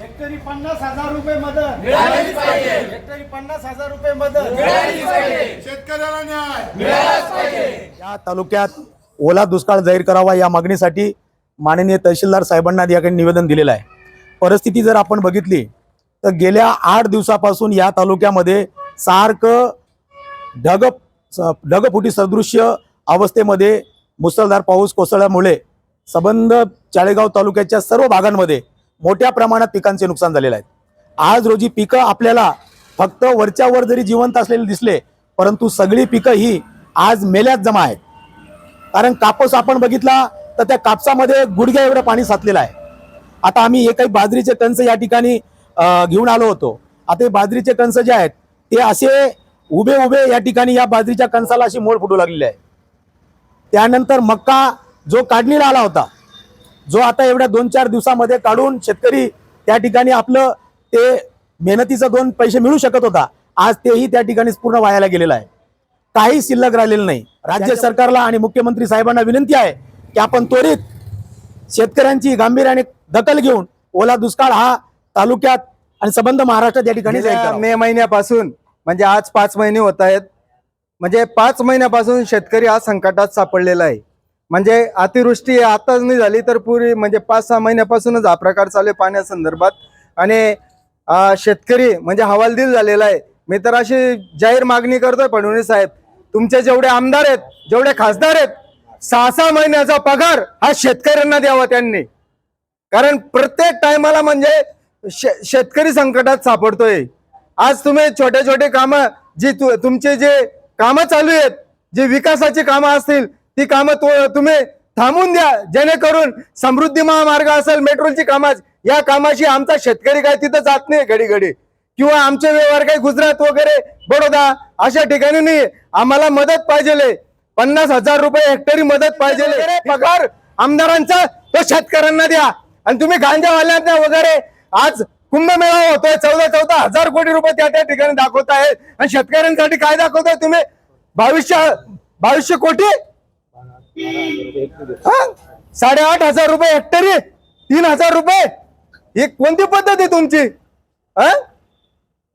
हेक्टरी पन्नास हजार रुपये मदत. हेक्टरी पन्नास हजार रुपये मदत. शेतकऱ्याला न्याय. या तालुक्यात ओला दुष्काळ जाहीर करावा या मागणीसाठी माननीय तहसीलदार साहेबांना याकडे निवेदन दिलेलं आहे. परिस्थिती जर आपण बघितली तर गेल्या आठ दिवसापासून या तालुक्यामध्ये सारखं ढग स- ढगफुटी सदृश्य अवस्थेमध्ये मुसळधार पाऊस कोसळल्यामुळे सबंध चाळेगाव तालुक्याच्या सर्व भागांमध्ये मोठ्या प्रमाणात पिकांचे नुकसान झालेलं आहे. आज रोजी पिकं आपल्याला फक्त वरच्या वर जरी जिवंत असलेले दिसले परंतु सगळी पिकं ही आज मेल्यात जमा आहेत. कारण कापूस आपण बघितला तर त्या कापसामध्ये गुडघ्या एवढं पाणी साचलेलं आहे. आता आम्ही हे काही बाजरीचे कणस या ठिकाणी घेऊन आलो होतो. आता हे बाजरीचे कणस जे आहेत ते असे उभे उभे या ठिकाणी या बाजरीच्या कणसाला अशी मोड फुटू लागलेली आहे. त्यानंतर मक्का जो काढणीला आला होता जो आता एवढ्या दोन चार दिवसामध्ये काढून शेतकरी त्या ठिकाणी आपलं ते मेहनतीचं दोन पैसे मिळू शकत होता आज तेही त्या ठिकाणीच पूर्ण वायाला गेलेलं आहे. काही शिल्लक राहिलेलं नाही. राज्य सरकारला आणि मुख्यमंत्री साहेबांना विनंती आहे की आपण त्वरित शेतकऱ्यांची गांभीर्याने दखल घेऊन ओला दुष्काळ हा तालुक्यात आणि संबंध महाराष्ट्रात या ठिकाणी. मे महिन्यापासून म्हणजे आज पाच महिने होत आहेत म्हणजे पाच महिन्यापासून शेतकरी आज संकटात सापडलेला आहे. म्हणजे अतिवृष्टी आताच नाही झाली तर पुरी म्हणजे पाच सहा महिन्यापासूनच हा प्रकार चालू आहे पाण्यासंदर्भात आणि शेतकरी म्हणजे हवालदिल झालेला आहे. मी तर अशी जाहीर मागणी करतोय फडणवीस साहेब. तुमचे जेवढे आमदार आहेत जेवढे खासदार आहेत सहा सहा महिन्याचा पगार हा शेतकऱ्यांना द्यावा त्यांनी. कारण प्रत्येक टायमाला म्हणजे शे- शेतकरी संकटात सापडतोय. आज तुम्ही छोटे छोटे कामं जी तु- तुमचे जे कामं चालू आहेत जी विकासाची कामं असतील ती कामं तु- तुम्ही थांबून द्या. जेणेकरून समृद्धी महामार्ग असेल मेट्रोची कामं या कामाशी आमचा शेतकरी काय तिथं जात नाही घडी घडी किंवा आमचे व्यवहार काही गुजरात वगैरे बडोदा अशा ठिकाणी नाही आम्हाला मदत पाहिजे पन्नास हजार रुपये हेक्टरी मदत पाहिजे पगार आमदारांचा तो शेतकऱ्यांना द्या. आणि तुम्ही गांजावाल्यांना वगैरे आज कुंभमेळा होतोय चौदा चौदा हजार कोटी रुपये त्या त्या ठिकाणी दाखवताय आणि शेतकऱ्यांसाठी काय दाखवताय तुम्ही? बावीसशे बावीसशे कोटी? साडेआठ हजार रुपये हेक्टरी तीन हजार रुपये? ही कोणती पद्धत आहे तुमची?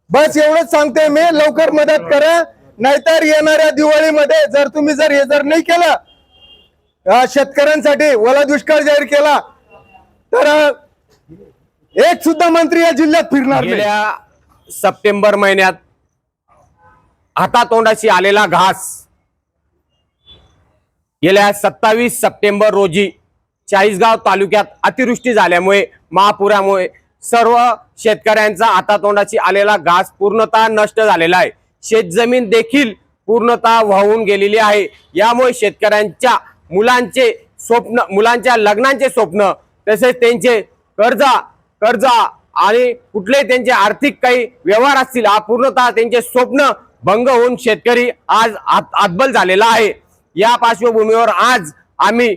बस एवढंच सांगते मी. लवकर मदत करा. नाहीतर येणाऱ्या दिवाळीमध्ये जर तुम्ही जर हे जर नाही केलं शेतकऱ्यांसाठी ओला दुष्काळ जाहीर केला तर एक सुद्धा मंत्री या जिल्ह्यात फिरणार गेल्या सप्टेंबर महिन्यात हातातोंडाशी आलेला घास गेल्या सत्तावीस सप्टेंबर रोजी चाळीसगाव तालुक्यात अतिवृष्टी झाल्यामुळे महापुरामुळे सर्व शेतकऱ्यांचा हातातोंडाशी आलेला घास पूर्णतः नष्ट झालेला आहे. शेतजमीन देखील पूर्णतः वाहून गेलेली आहे. यामुळे शेतकऱ्यांच्या मुलांचे स्वप्न मुलांच्या लग्नांचे स्वप्न तसेच त्यांचे कर्जा कर्जा आणि कुठले त्यांचे आर्थिक काही व्यवहार असतील हा पूर्णतः त्यांचे स्वप्न भंग होऊन शेतकरी आज आत- आतबल झालेला आहे. या पार्श्वभूमीवर आज आम्ही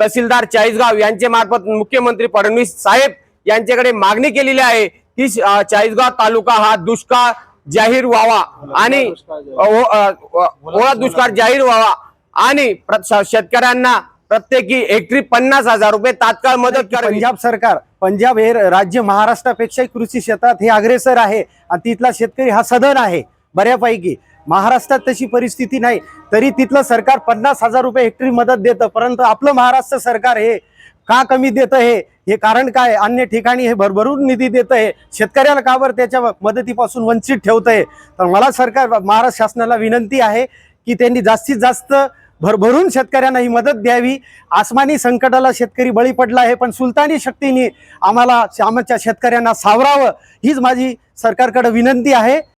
तहसीलदार चाळीसगाव यांचे मार्फत मुख्यमंत्री फडणवीस साहेब यांच्याकडे मागणी केलेली आहे की चाळीसगाव तालुका हा दुष्काळ जाहीर व्हावा आणि ओ- अं, ओला दुष्काळ जाहीर व्हावा आणि शेतकऱ्यांना प्रत्येकी हेक्टरी पन्नास हजार रुपये तात्काळ मदत करावी. पंजाब सरकार पंजाब हे राज्य महाराष्ट्रापेक्षा कृषी क्षेत्रात हे अग्रेसर आहे आणि तिथला शेतकरी हा सदन आहे बऱ्यापैकी. महाराष्ट्रात तशी परिस्थिती नाही. तरी तिथलं सरकार पन्नास हजार रुपये हेक्टरी मदत देतं. परंतु आपलं महाराष्ट्र सरकार हे का कमी देतं हे? हे कारण काय? अन्य ठिकाणी हे भरभरून निधी देतं आहे शेतकऱ्याला का बरं त्याच्या मदतीपासून वंचित ठेवतं आहे तर मला सरकार महाराष्ट्र शासनाला विनंती आहे की त्यांनी जास्तीत जास्त भरभरून शेतकऱ्यांना ही मदत द्यावी. आसमानी संकटाला शेतकरी बळी पडला आहे पण सुलतानी शक्तीने आम्हाला आमच्या शेतकऱ्यांना सावरावं हीच माझी सरकारकडे विनंती आहे.